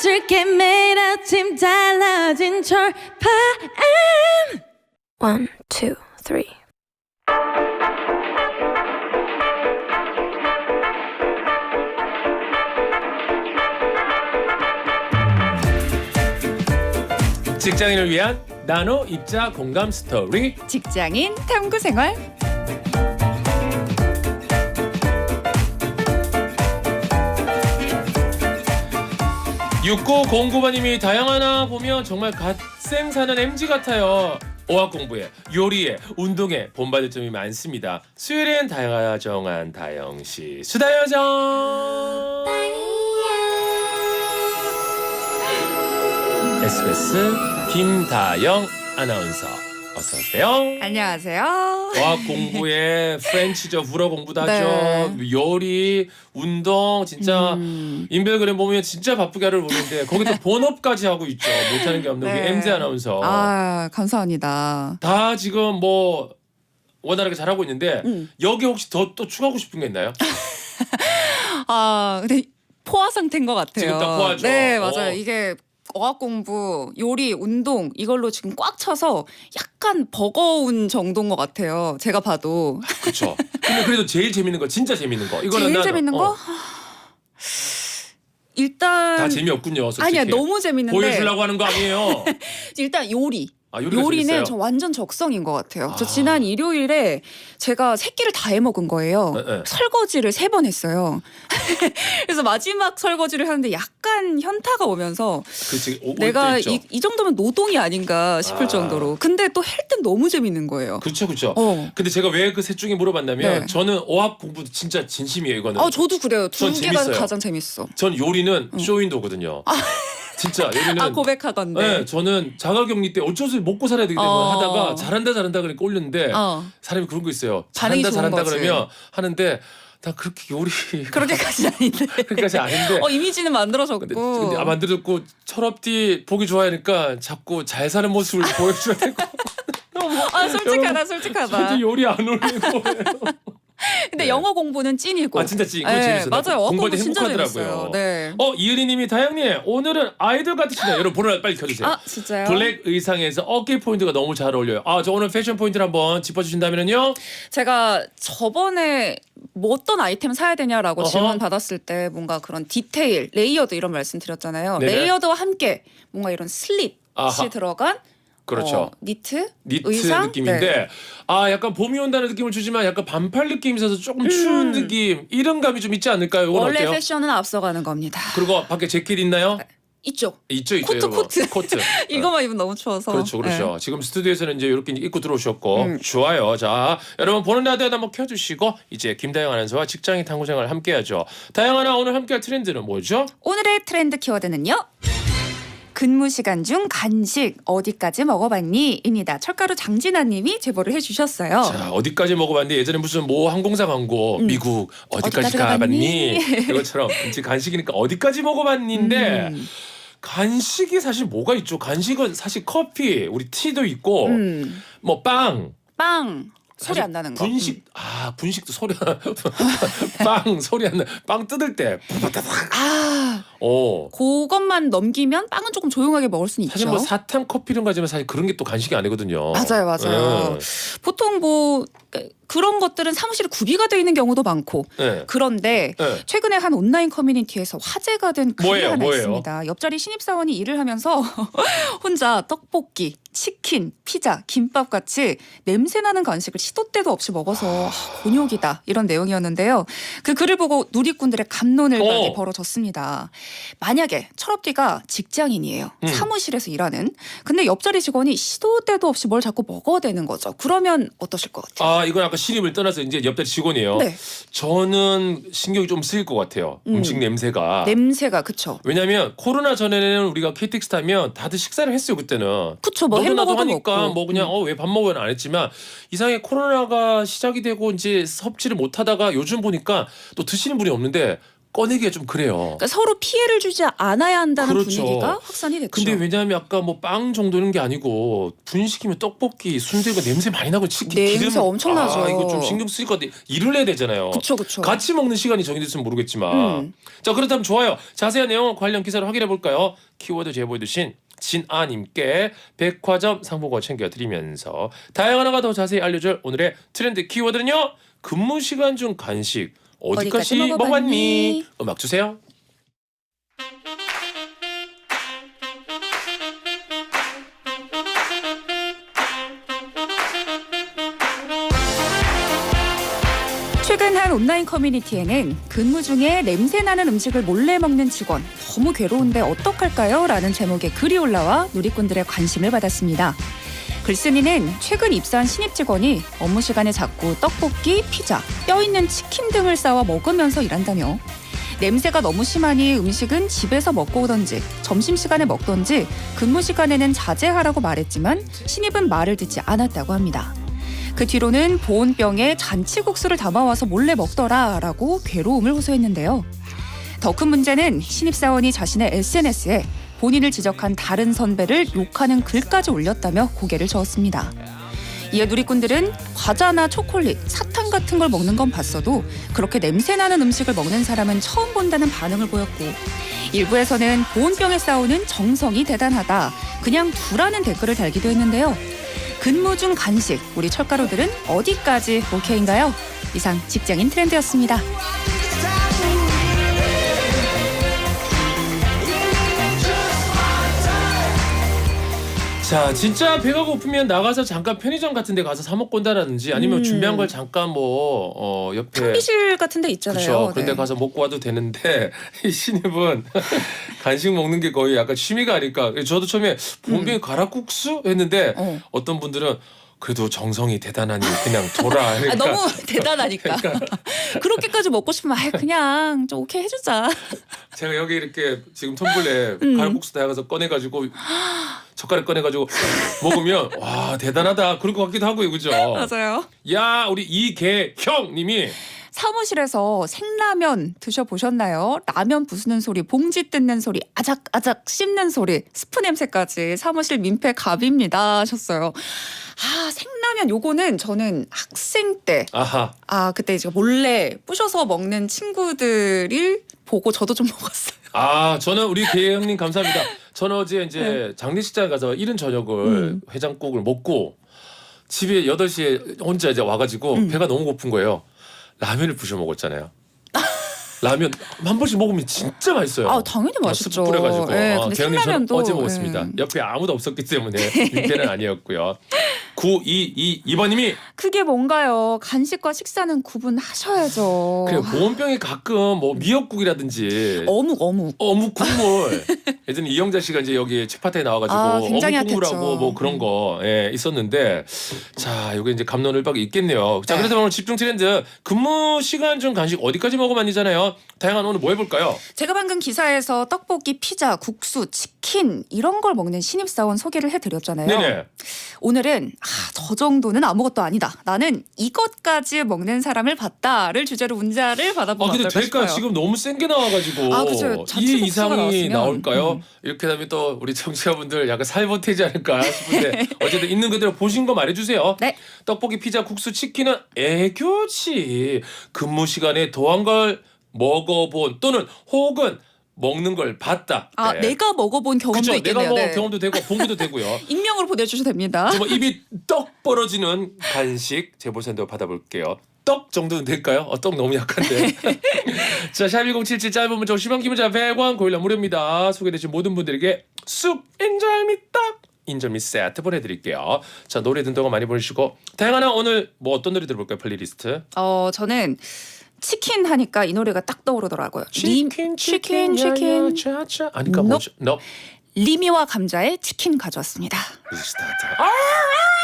안아줄게 매일 아침 달라진 철파엠. One, two, three. 직장인을 위한 나노 입자 공감 스토리. 직장인 탐구 생활 육고 공구반님이 다양하나 보면 정말 갓생 사는 MG 같아요. 어학 공부에 요리에 운동에 본받을 점이 많습니다. 수요일엔 다양하 정한 다영 씨 수다 여정 SBS 김다영 아나운서 오세요. 안녕하세요 어학 공부에 프렌치죠 불어 공부도 하죠 네. 요리 운동 진짜 음. 인별그램 보면 진짜 바쁘게 하를 보는데 거기 또 본업까지 하고 있죠 못하는 게 없는 우리 네. MZ 아나운서 아 감사합니다 다 지금 뭐 원활하게 잘하고 있는데 음. 여기 혹시 더 또 추가하고 싶은 게 있나요? 아 근데 포화 상태인 것 같아요 지금 딱 포화죠. 네 맞아요 어. 이게 어학 공부, 요리, 운동 이걸로 지금 꽉 차서 약간 버거운 정도인 것 같아요. 제가 봐도 그렇죠. 근데 그래도 제일 재밌는 거 진짜 재밌는 거 이거는 제일 나는, 재밌는 어, 거 일단 다 재미없군요. 솔직히. 아니야 너무 재밌는데 보여주려고 하는 거 아니에요. 일단 요리 아, 요리가 요리는 재밌어요? 저 완전 적성인 것 같아요. 저 아. 지난 일요일에 제가 세 끼를 다 해먹은 거예요. 네, 네. 설거지를 세 번 했어요. 그래서 마지막 설거지를 하는데 약간 현타가 오면서 그치, 오, 내가 올때 이, 있죠. 이 정도면 노동이 아닌가 싶을 아. 정도로. 근데 또 할 땐 너무 재밌는 거예요. 그렇죠, 그렇죠. 어. 근데 제가 왜 그 셋 중에 물어봤냐면 네. 저는 어학 공부도 진짜 진심이에요 이거는. 아 저도 그래요. 두 전 개가 재밌어요. 가장 재밌어. 전 요리는 쇼윈도거든요. 진짜 요리는. 아 고백하건데. 네, 저는 자가격리 때 어쩔 수 없이 먹고 살아야 되기 때문에 어. 하다가 잘한다 잘한다 그러니까 올렸는데 어 사람이 그런 거 있어요. 반응이 잘한다 좋은 잘한다 거지. 그러면 하는데 나 그렇게 요리 그렇게까지 아닌데. 그렇게까지 아닌데. 어 이미지는 만들어졌고. 근데, 근데 아 만들었고 철업디 보기 좋아하니까 자꾸 잘 사는 모습을 보여줘야 되고 아 솔직하다 솔직하다. 저한테 요리 안 거예요. 근데 네. 영어 공부는 찐이고. 아 진짜 찐 그거 네, 재밌어. 나 맞아요. 공부할 공부 때 진짜 행복하더라고요. 재밌어요. 네. 어 이은희님이 다영님 오늘은 아이돌 같으시네요. 여러분 보라 빨리 켜주세요. 아 진짜요? 블랙 의상에서 어깨 포인트가 너무 잘 어울려요. 아 저 오늘 패션 포인트를 한번 짚어주신다면요. 제가 저번에 뭐 어떤 아이템 사야 되냐라고 어허. 질문 받았을 때 뭔가 그런 디테일, 레이어드 이런 말씀 드렸잖아요. 네네. 레이어드와 함께 뭔가 이런 슬립이 아하. 들어간 그렇죠. 어, 니트, 니트 의상? 느낌인데 네. 아 약간 봄이 온다는 느낌을 주지만 약간 반팔 느낌이 있어서 조금 추운 느낌 이런 감이 좀 있지 않을까요? 이건 음. 원래 어때요? 패션은 앞서가는 겁니다. 그리고 밖에 재킷 있나요? 있죠. 있죠 있죠 코트, 여러분. 코트. 코트 이거만 입으면 너무 추워서. 그렇죠 그렇죠 네. 지금 스튜디오에서는 이제 이렇게 입고 들어오셨고 음. 좋아요 자 여러분 보는 라디오 한번 켜주시고 이제 김다영 아나운서와 직장인 탐구생활 함께하죠 다영 아나 오늘 함께할 트렌드는 뭐죠? 오늘의 트렌드 키워드는요. 근무 시간 중 간식 어디까지 먹어봤니?입니다. 철가루 장진아님이 제보를 해주셨어요. 자 어디까지 먹어봤는데 예전에 무슨 모 항공사 광고 미국 어디까지 음. 어디까지 가봤니 가봤니? 이것처럼 이제 간식이니까 어디까지 먹어봤니인데 음. 간식이 사실 뭐가 있죠 간식은 사실 커피 우리 티도 있고 음. 뭐 빵 빵 소리 안 나는 거. 분식 아 분식도 소리 빵 소리 안나빵 뜯을 때 아 어. 그것만 넘기면 빵은 조금 조용하게 먹을 수는 있죠. 사실 뭐 사탕 커피 이런 거지만 사실 그런 게 또 간식이 아니거든요. 맞아요, 맞아요. 보통 뭐 그- 그런 것들은 사무실에 구비가 돼 있는 경우도 많고 네. 네. 그런데 네. 최근에 한 온라인 커뮤니티에서 화제가 된 글이 뭐예요, 하나 뭐예요? 있습니다. 옆자리 신입사원이 일을 하면서 혼자 떡볶이, 치킨, 피자, 김밥 같이 냄새나는 간식을 시도 때도 없이 먹어서 아, 곤욕이다 이런 내용이었는데요. 그 글을 보고 누리꾼들의 감론을박이 어. 벌어졌습니다. 만약에 철업디가 직장인이에요. 음. 사무실에서 일하는. 근데 옆자리 직원이 시도 때도 없이 뭘 자꾸 먹어대는 거죠. 그러면 어떠실 것 같아요? 아 이건 아까 신입을 떠나서 이제 옆자리 직원이에요. 네. 저는 신경이 좀 쓰일 것 같아요. 음. 음. 식 냄새가. 냄새가 그쵸. 왜냐면 코로나 전에는 우리가 KTX 타면 다들 식사를 했어요 그때는. 그쵸. 뭐 나도 햄버거도 하니까 먹고. 뭐 그냥 음. 어왜 밥 먹어는 안 했지만 이상하게 코로나가 시작이 되고 이제 섭취를 못 하다가 요즘 보니까 또 드시는 분이 없는데 꺼내기가 좀 그래요. 그러니까 서로 피해를 주지 않아야 한다는 그렇죠. 분위기가 확산이 됐죠. 근데 왜냐하면 아까 뭐 빵 정도는 게 아니고 분식이면 떡볶이, 순대가 냄새 많이 나고 치킨 냄새 기름 엄청나죠. 아, 이거 좀 신경 쓰일 것 같아. 일을 해야 되잖아요. 그쵸 그쵸. 같이 먹는 시간이 정해졌으면 모르겠지만 음. 자 그렇다면 좋아요 자세한 내용 관련 기사를 확인해 볼까요 키워드 제보해 주신 진아님께 백화점 상품권 챙겨드리면서 다양한 하나가 더 자세히 알려줄 오늘의 트렌드 키워드는요. 근무 시간 중 간식. 어디까지 어디까지 먹어봤니? 먹어봤니? 음악 주세요 한 온라인 커뮤니티에는 근무 중에 냄새 나는 음식을 몰래 먹는 직원 너무 괴로운데 어떡할까요? 라는 제목의 글이 올라와 누리꾼들의 관심을 받았습니다. 글쓴이는 최근 입사한 신입 직원이 업무 시간에 자꾸 떡볶이, 피자, 뼈 있는 치킨 등을 싸와 먹으면서 일한다며 냄새가 너무 심하니 음식은 집에서 먹고 오던지 점심시간에 먹던지 근무 시간에는 자제하라고 말했지만 신입은 말을 듣지 않았다고 합니다. 그 뒤로는 보온병에 잔치국수를 담아와서 몰래 먹더라 라고 괴로움을 호소했는데요. 더 큰 문제는 신입사원이 자신의 SNS에 본인을 지적한 다른 선배를 욕하는 글까지 올렸다며 고개를 저었습니다. 이에 누리꾼들은 과자나 초콜릿, 사탕 같은 걸 먹는 건 봤어도 그렇게 냄새나는 음식을 먹는 사람은 처음 본다는 반응을 보였고 일부에서는 보온병에 싸우는 정성이 대단하다. 그냥 두라는 댓글을 달기도 했는데요. 근무 중 간식, 우리 철가루들은 어디까지 오케이인가요? 이상 직장인 트렌드였습니다. 자 진짜 배가 고프면 나가서 잠깐 편의점 같은 데 가서 사 먹고 온다라든지 아니면 음. 준비한 걸 잠깐 뭐 어, 옆에 탕비실 같은 데 있잖아요. 그렇죠. 그런데 네. 가서 먹고 와도 되는데 이 신입은 간식 먹는 게 거의 약간 취미가 아닐까. 저도 처음에 본병에 가락국수 했는데 어. 어떤 분들은 그래도 정성이 대단하니 그냥 돌아. 아, 그러니까 너무 대단하니까. 그렇게까지 먹고 싶으면 아 그냥 좀 오케이 해주자. 제가 여기 이렇게 지금 텀블에 음. 가락국수 다가서 꺼내가지고 젓가락 꺼내가지고 먹으면 와 대단하다 그럴 것 같기도 하고요, 그죠? 맞아요. 야 우리 이계형님이 사무실에서 생라면 드셔보셨나요? 라면 부수는 소리, 봉지 뜯는 소리, 아작아작 씹는 소리, 스프 냄새까지 사무실 민폐 갑입니다 하셨어요. 아 생라면 요거는 저는 학생 때 아하 아 그때 이제 몰래 부셔서 먹는 친구들을 보고 저도 좀 먹었어요. 아, 저는 우리 계 형님 감사합니다. 저는 어제 이제 장례식장 가서 이른 저녁을 네. 음. 해장국을 먹고 집에 8시에 혼자 이제 와가지고 음. 배가 너무 고픈 거예요. 라면을 부셔 먹었잖아요. 라면 한 번씩 먹으면 진짜 맛있어요. 아 당연히 아, 맛있죠. 스프 뿌려가지고. 예, 아, 근데 대형님 저는 생라면도 어제 먹었습니다. 예. 옆에 아무도 없었기 때문에 민폐는 아니었고요. 9222번님이 그게 뭔가요? 간식과 식사는 구분하셔야죠. 그래 보온병에 가끔 뭐 미역국이라든지 어묵 어묵. 어묵 국물 예전에 이영자 씨가 이제 여기 채파타에 나와가지고 아, 굉장히 어묵 국물하고 핫했죠. 뭐 그런 거 예, 있었는데 자 이게 이제 감론을박이 있겠네요. 자 네. 그래서 오늘 집중 트렌드 근무 시간 중 간식 어디까지 먹어봤니잖아요. 다양한 오늘 뭐 해볼까요? 제가 방금 기사에서 떡볶이, 피자, 국수, 치킨 이런 걸 먹는 신입 사원 소개를 해드렸잖아요. 네네. 오늘은 아, 저 정도는 아무것도 아니다. 나는 이것까지 먹는 사람을 봤다를 주제로 문자를 아 받아보면 근데 어떨까 대가 싶어요. 지금 너무 센 게 나와가지고 아, 그죠. 이 잔치국수가 이상이 나왔으면. 나올까요? 음. 이렇게 되면 또 우리 청취자분들 약간 살보태지 않을까 싶은데 어쨌든 있는 그대로 보신 거 말해주세요. 네. 떡볶이, 피자, 국수, 치킨은 애교지. 근무 시간에 더한 걸 먹어본 또는 혹은 먹는 걸 봤다. 아 네. 내가 먹어본 경험도 그쵸. 있겠네요. 내가 뭐 네. 경험도 되고 본 것도 되고요. 익명으로 보내주셔도 됩니다. 정말 입이 떡 벌어지는 간식 제보센터 받아볼게요. 떡 정도는 될까요? 어, 떡 너무 약한데. 자, 샵1077 짧은 문자 10원 기문자 100원 고일라 무료입니다. 소개되신 모든 분들에게 쑥 인절미 떡 인절미 세트 보내드릴게요. 자, 노래 듣는 동안 많이 보내주시고 다양한 오늘 뭐 어떤 노래 들어볼까요? 플레이리스트. 어 저는 치킨 하니까 이 노래가 딱 떠오르더라고요. 리, 치킨 치킨 치킨 차차 아니까. 뭐죠? 너 리미와 감자의 치킨 가져왔습니다. 스타트. I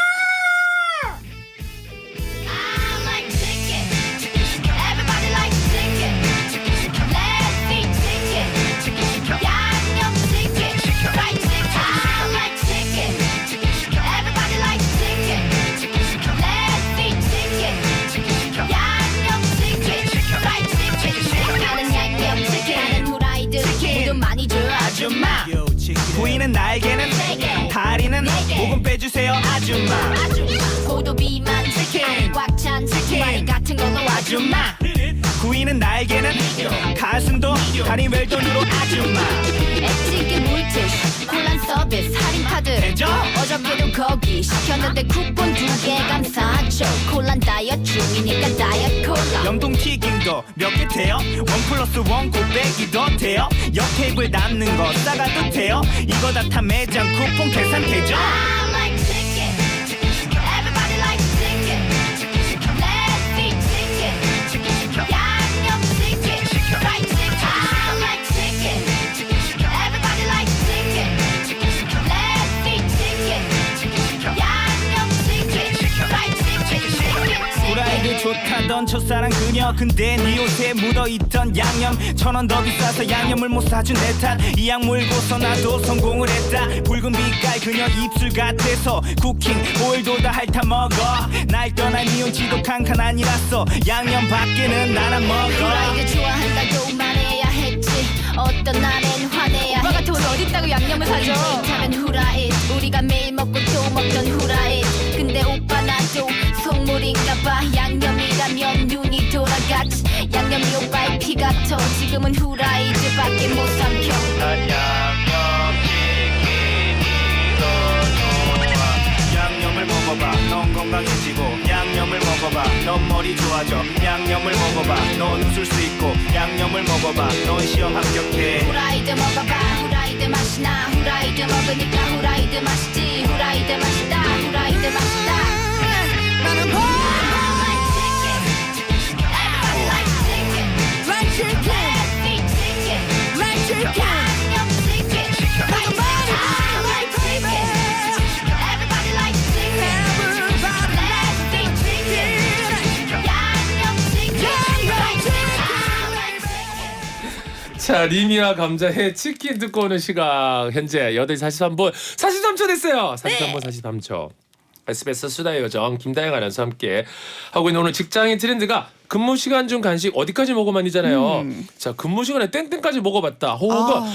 목은 빼주세요. 아줌마. 고도 비만 치킨 꽉찬 치킨 마리 같은 걸로 아줌마 구이는 날개는 가슴도 다리 웰던으로 아줌마 엣지게 물티슈 콜란 서비스 할인 카드 되죠? 어저께도 거기 시켰는데 쿠폰 두개 감사죠 콜란 다이어트 중이니까 다이어트 콜라 영동 튀김도 몇 개 돼요? 원 플러스 원 곱빼기 더 돼요? 옆 테이블 남는 거 싸가도 돼요? 이거 다타 매장 쿠폰 계산 되죠? 좋다던 첫사랑 그녀. 근데 네 옷에 묻어있던 양념. 천 원 더 비싸서 양념을 못 사준 내탓이 약 물고서 나도 성공을 했다. 붉은 빛깔 그녀 입술 같아서 쿠킹 오일도 다 핥아 먹어. 날 떠난 이혼 칸칸 아니라서 양념 밖에는 나랑 먹어. 후라이드 좋아한다고 말해야 했지. 어떤 날엔 화내야 오빠가 돈 어딨다고 양념을 사줘? 하면 후라이. 우리가 매일 먹고 또 먹던 후라이. 근데 오빠 나도 속물인가 봐. 양념 이라면 눈이 돌아갔지. 양념이 오빠의 피 같아 지금은 후라이드밖에 못 삼켜. 난 양념 치킨이 더 좋아. 양념을 먹어봐. 넌 건강해지고 양념을 먹어봐. 넌 머리 좋아져. 양념을 먹어봐. 넌 웃을 수 있고 양념을 먹어봐. 넌 시험 합격해. 후라이드 먹어봐. 후라이드 맛이 나. 후라이드 먹으니까 후라이드 맛이지. 후라이드 맛이다. 후라이드 맛이다. 나는 자 리미와 감자의 치킨 듣고 오는 시각. 현재 8시 43분. 43초 됐어요. 43분 43초 SBS 수다의 여정 김다영 아나운서 함께 하고 있는 오늘 직장인 트렌드가 근무 시간 중 간식 어디까지 먹어만이잖아요 자 근무 시간에 땡땡까지 먹어봤다 호가 아.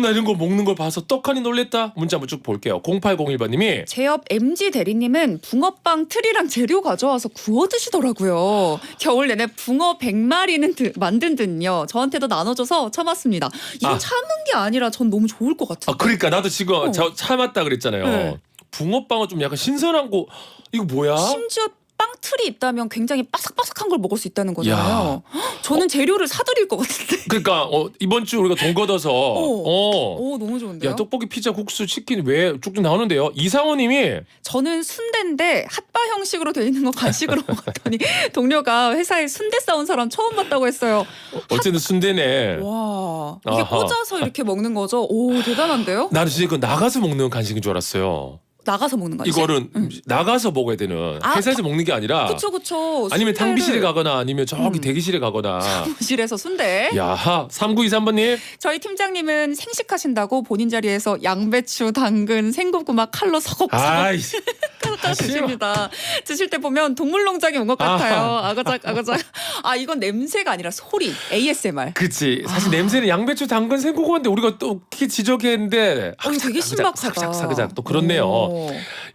나 이런 거 먹는 걸 봐서 떡하니 놀랬다 문자 한번 쭉 볼게요 0801번님이 제옆 MG 대리님은 붕어빵 틀이랑 재료 가져와서 구워 드시더라고요. 겨울 내내 붕어 100마리는 드, 만든 듯요. 저한테도 나눠줘서 참았습니다. 이거 아. 참은 게 아니라 전 너무 좋을 것 같은데. 아 그러니까 나도 지금 어. 저 참았다 그랬잖아요 네. 붕어빵은 좀 약간 신선한 거 이거 뭐야 심지어 빵 틀이 있다면 굉장히 바삭바삭한 걸 먹을 수 있다는 야. 거잖아요. 저는 재료를 사드릴 것 같은데. 그러니까 어, 이번 주 우리가 돈 걷어서 어. 오 너무 좋은데요. 야 떡볶이 피자 국수 치킨 왜 쭉쭉 나오는데요 이상호님이 저는 순대인데 핫바 형식으로 돼 있는 거 간식으로 먹었더니 동료가 회사에 순대 싸온 사람 처음 봤다고 했어요. 어쨌든 순대네 와 이게 아하. 꽂아서 이렇게 먹는 거죠. 오 대단한데요? 나는 진짜 그 나가서 먹는 간식인 줄 알았어요 나가서 먹는 거 이거는 나가서 먹어야 되는 아, 회사에서 먹는 게 아니라 그쵸 그쵸. 아니면 순대를 탕비실에 가거나 아니면 저기 음. 대기실에 가거나 실에서 순대. 야하 3923번님 저희 팀장님은 생식하신다고 본인 자리에서 양배추, 당근, 생고구마 칼로 서걱서걱 아이 드십니다. 드실 때 보면 동물농장에 온 것 같아요. 아하. 아가작 아가작. 아 이건 냄새가 아니라 소리 ASMR. 그치 사실 아. 냄새는 양배추 당근 생고구마인데 우리가 또 이렇게 지적했는데 어, 되게 신박하다. 사그작 또 그렇네요 오.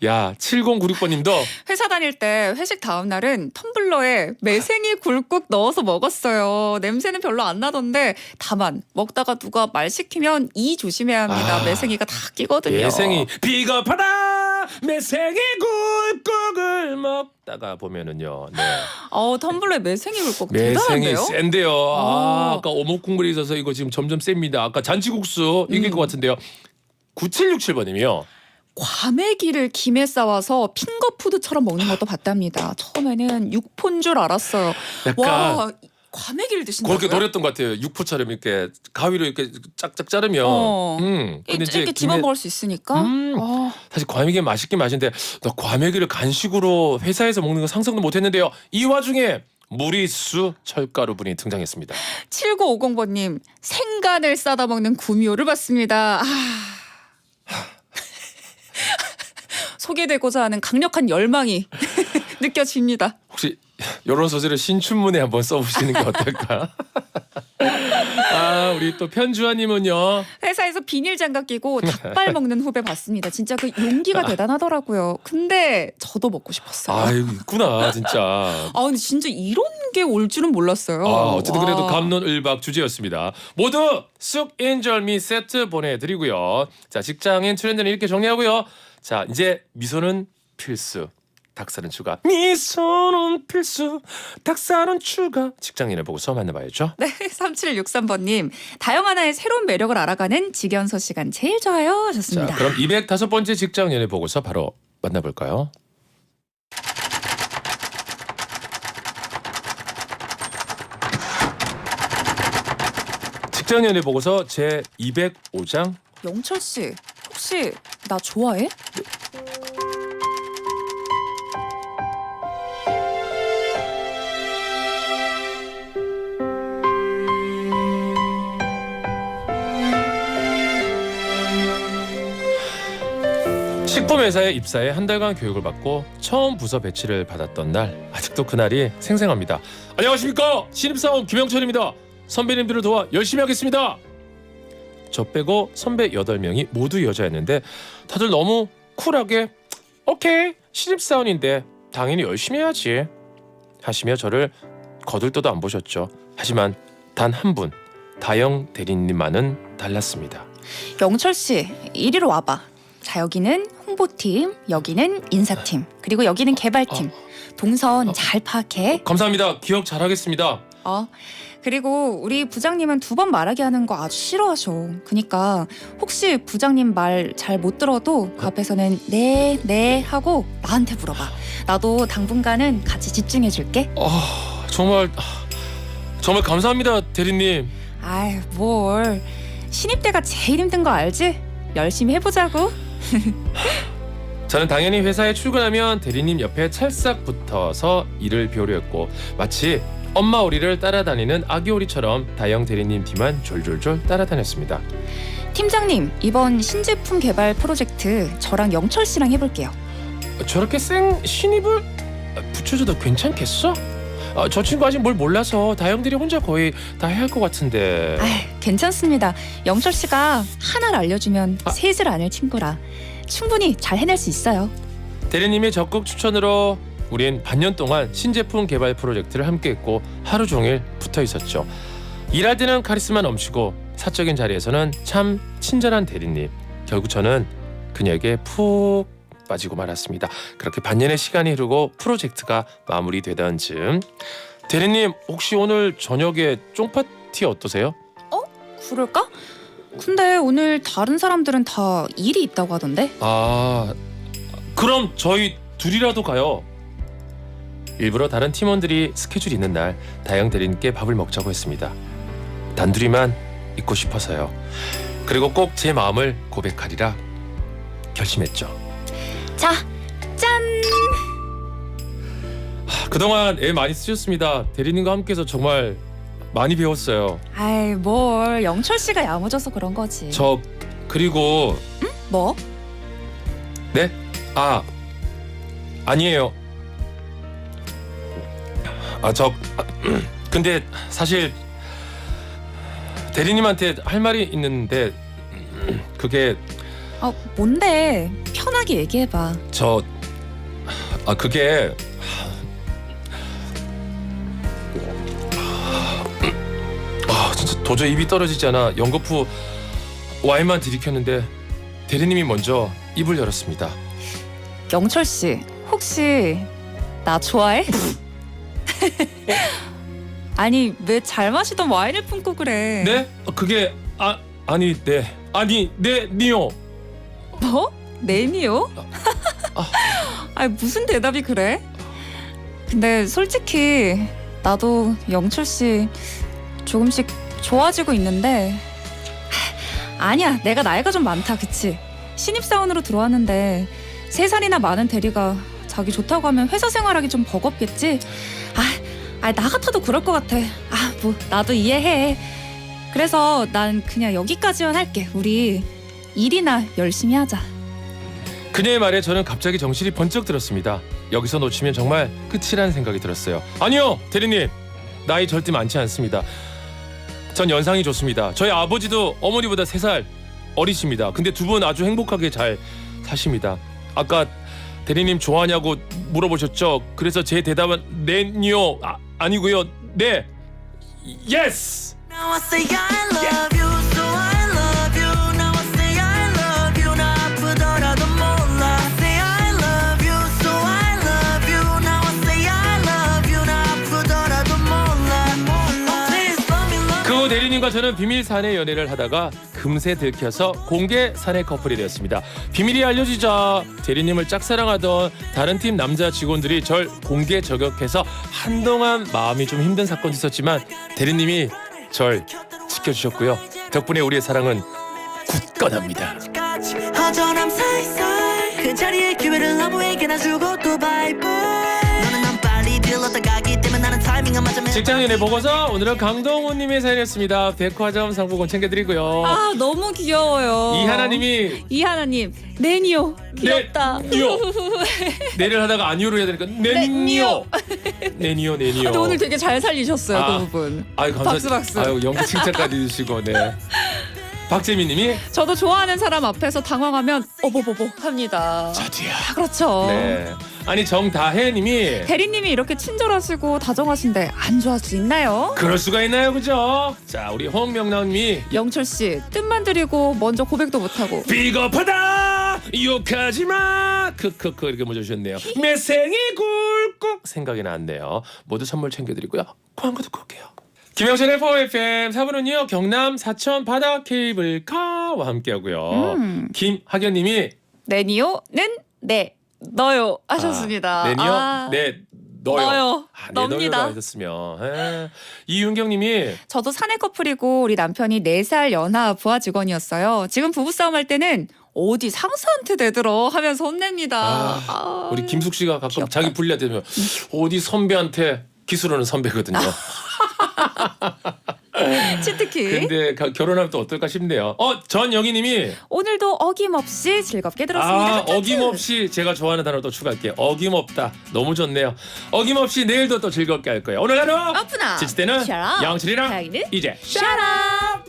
야 7096번님도 회사 다닐 때 회식 다음 날은 텀블러에 매생이 굴국 넣어서 먹었어요. 냄새는 별로 안 나던데 다만 먹다가 누가 말 시키면 이 조심해야 합니다. 아. 매생이가 다 끼거든요. 매생이 비겁하다 매생이 굴국을 먹다가 보면은요 네. 어 텀블러에 매생이 굴국 매생이 대단한데요? 센데요 아, 아. 아까 어묵 국물이 있어서 이거 지금 점점 셉니다 아까 잔치국수 이길 음. 것 같은데요 9767번님이요 과메기를 김에 싸와서 핑거푸드처럼 먹는 것도 봤답니다. 처음에는 육포인 줄 알았어요. 약간 와 과메기를 드신다고요? 그렇게 노렸던 것 같아요 육포처럼 이렇게 가위로 이렇게 짝짝 자르면 어. 음 이렇게, 이제 이렇게 집어 김에- 먹을 수 있으니까. 음. 아, 사실 과메기 맛있긴 맛있는데 나 과메기를 간식으로 회사에서 먹는 거 상상도 못했는데요 이 와중에 무리수 철가루 분이 등장했습니다 7950번님 생간을 싸다 먹는 구미호를 봤습니다. 아. 소개되고자 하는 강력한 열망이 느껴집니다. 혹시 이런 소재를 신춘문에 한번 써보시는 게 어떨까? 아 아 우리 또 편주아님은요. 회사에서 비닐 장갑 끼고 닭발 먹는 후배 봤습니다. 진짜 그 용기가 대단하더라고요. 근데 저도 먹고 싶었어요. 아 있구나 진짜. 아 근데 진짜 이런 게 올 줄은 몰랐어요. 아, 어쨌든 그래도 와. 감론을박 주제였습니다. 모두 쑥 인절미 세트 보내드리고요. 자 직장인 트렌드는 이렇게 정리하고요. 자 이제 미소는 필수. 닭살은 추가. 미소는 필수. 닭살은 추가. 직장인을 보고서 만나봐야죠. 네, 3763번님. 다영 하나의 새로운 매력을 알아가는 직연서 시간 제일 좋아요 자 하셨습니다. 그럼 205번째 직장인을 보고서 바로 만나볼까요? 직장 연애 보고서 제 205장 영철 씨, 혹시 나 좋아해? 식품 회사에 입사해 한 달간 교육을 받고 처음 부서 배치를 받았던 날 아직도 그날이 생생합니다. 안녕하십니까 신입사원 김영철입니다. 선배님들을 도와 열심히 하겠습니다. 저 빼고 선배 8명이 모두 여자였는데 다들 너무 쿨하게 오케이 신입사원인데 당연히 열심히 해야지 하시며 저를 거들떠도 안 보셨죠. 하지만 단 한 분 다영 대리님만은 달랐습니다. 영철 씨, 이리로 와봐. 자, 여기는 홍보팀, 여기는 인사팀, 그리고 여기는 개발팀. 동선 어. 잘 파악해. 감사합니다. 기억 잘하겠습니다. 어. 그리고 우리 부장님은 두 번 말하게 하는 거 아주 싫어하셔. 그니까 혹시 부장님 말 잘 못 들어도 그 앞에서는 네, 네 하고 나한테 물어봐. 나도 당분간은 같이 집중해 줄게. 아 정말 아, 정말 감사합니다 대리님. 아이, 뭘. 신입 때가 제일 힘든 거 알지? 열심히 해보자고. 저는 당연히 회사에 출근하면 대리님 옆에 찰싹 붙어서 일을 배우려 했고 마치 엄마 오리를 따라다니는 아기 오리처럼 다영 대리님 뒤만 졸졸졸 따라다녔습니다. 팀장님, 이번 신제품 개발 프로젝트 저랑 영철 씨랑 해볼게요. 저렇게 생 신입을 붙여줘도 괜찮겠어? 아, 저 친구 아직 뭘 몰라서 다영들이 혼자 거의 다 해야 할 것 같은데. 아, 괜찮습니다. 영철 씨가 하나를 알려주면 아. 셋을 아는 친구라 충분히 잘 해낼 수 있어요. 대리님의 적극 추천으로 우린 반년 동안 신제품 개발 프로젝트를 함께했고 하루 종일 붙어 있었죠. 일할 때는 카리스마 넘치고 사적인 자리에서는 참 친절한 대리님. 결국 저는 그녀에게 푹 빠지고 말았습니다. 그렇게 반년의 시간이 흐르고 프로젝트가 마무리되던 즈음 대리님 혹시 오늘 저녁에 쫑파티 어떠세요? 그럴까? 근데 오늘 다른 사람들은 다 일이 있다고 하던데. 아 그럼 저희 둘이라도 가요. 일부러 다른 팀원들이 스케줄 있는 날 다영 대리님께 밥을 먹자고 했습니다. 단둘이만 있고 싶어서요. 그리고 꼭 제 마음을 고백하리라 결심했죠. 자, 짠! 하, 그동안 애 많이 쓰셨습니다. 대리님과 함께해서 정말 많이 배웠어요. 아이, 뭘 영철 씨가 야무져서 그런 거지. 저 그리고 뭐? 네? 아 아니에요. 아저 근데 사실 대리님한테 할 말이 있는데 그게 아, 뭔데? 편하게 얘기해봐. 저 아 그게 아 진짜 도저히 입이 떨어지지 않아 연거푸 와인만 들이켰는데 대리님이 먼저 입을 열었습니다. 영철 씨, 혹시 나 좋아해? 아니, 왜 잘 마시던 와인을 품고 그래? 네? 어, 그게 아 아니 네 아니 네 니요 뭐? 내니요? 아. 아니 무슨 대답이 그래? 근데 솔직히 나도 영철 씨 조금씩 좋아지고 있는데 하, 아니야 내가 나이가 좀 많다 그치? 신입사원으로 들어왔는데 세 살이나 많은 대리가 자기 좋다고 하면 회사 생활하기 좀 버겁겠지? 아, 아, 나 같아도 그럴 것 같아. 아, 뭐 나도 이해해. 그래서 난 그냥 여기까지만 할게. 우리 일이나 열심히 하자. 그녀의 말에 저는 갑자기 정신이 번쩍 들었습니다. 여기서 놓치면 정말 끝이라는 생각이 들었어요. 아니요, 대리님. 나이 절대 많지 않습니다. 전 연상이 좋습니다. 저희 아버지도 어머니보다 세 살 어리십니다. 근데 두 분 아주 행복하게 잘 사십니다. 아까 대리님 좋아하냐고 물어보셨죠? 그래서 제 대답은 네요 아, 아니고요. 네. 예스. Now I say I love you, so I love you. Now I say I love you, 나 아프더라도 몰라. Say I love you, so I love you. Now I say I love you, 나 아프더라도 몰라. Oh, please love me, love me. 그후 대리님과 저는 비밀 사내 연애를 하다가 금세 들켜서 공개 사내 커플이 되었습니다. 비밀이 알려지자 대리님을 짝사랑하던 다른 팀 남자 직원들이 절 공개 저격해서 한동안 마음이 좀 힘든 사건도 있었지만 대리님이 절 지켜주셨고요. 덕분에 우리의 사랑은 굳건합니다. 그 자리에 기회를 아무에게나 주고 또 바이바이 너는 난 빨리 들렀다 가기 직장 연애 보고서 오늘은 강동훈님의 사연이었습니다. 백화점 상품권 챙겨드리고요. 아 너무 귀여워요. 이하나님이 이하나님 네니오 귀엽다. 네니오 내를 하다가 아니오로 해야 되니까 네니오 네니오 네니오. 근데 오늘 되게 잘 살리셨어요 아. 그 부분. 아유 감사. 박수, 박수. 아유 연기 칭찬까지 해주시고 네. 박재민님이 저도 좋아하는 사람 앞에서 당황하면 어버버버 합니다. 저도요. 아, 그렇죠. 네. 아니 정다혜님이 대리님이 이렇게 친절하시고 다정하신데 안 좋아할 수 있나요? 그럴 수가 있나요, 그죠? 자 우리 홍명남님이 영철 씨 뜻만 드리고 먼저 고백도 못하고 비겁하다 욕하지 마 크크크 이렇게 먼저 주셨네요. 매생이 굴곡 생각이 났네요. 모두 선물 챙겨드리고요. 광고 듣고 올게요. 김영철의 포 FM 4부는요 경남 사천 바다 케이블카와 함께하고요. 음. 김학연님이 네니오는 네 너요 하셨습니다. 아, 네니요? 아, 네 너요. 너요. 아, 네. 너요로 하셨으면. 예. 이윤경님이 저도 사내 커플이고 우리 남편이 4살 연하 부하 직원이었어요. 지금 부부싸움 할 때는 어디 상사한테 대들어 하면서 혼냅니다. 아, 아, 우리 김숙 씨가 가끔 귀엽다. 자기 불리할 때면 어디 선배한테 기술하는 선배거든요. 치트키. 근데 가- 결혼하면 또 어떨까 싶네요. 어 전영희님이 오늘도 어김없이 즐겁게 들었습니다. 아 어김없이 제가 좋아하는 단어 또 추가할게요. 어김없다. 너무 좋네요. 어김없이 내일도 또 즐겁게 할 거예요. 오늘 하루 오프나. 지칠 때는 샤라. 양철이랑 다이는 이제 샤라.